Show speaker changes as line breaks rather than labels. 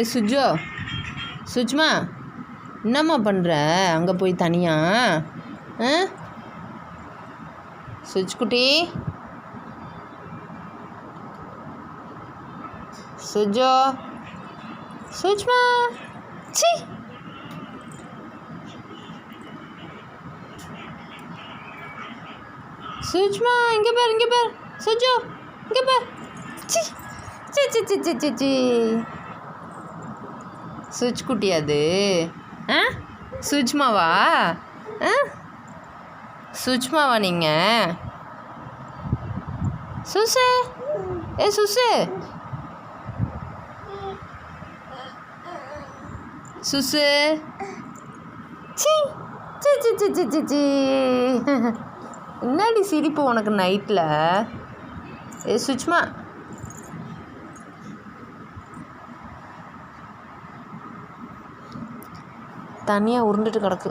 ஏ Suzhou. சுஜ்மா என்னம்மா பண்ணுற அங்கே போய் தனியாக சுஜ்குட்டி சுஜ் குட்டி. சுஜோ. சுஜ்மா. சி சுஜ்மா இங்கே பார் இங்கே பார். சுஜோ இங்கே பார். சி சி சி சி சி சி சி சுஜ் குட்டி அது ஆ? சுஜ்மாவா? ஆ? சுஜ்மாவா நீங்கள் சுசு! ஏ சுசு! சுசு! சி சி சி சி சி சி சி. என்னடி சிரிப்பு உனக்கு நைட்டில் ஏ சுஷ்மா தனியாக உருண்டுட்டு கிடக்கு.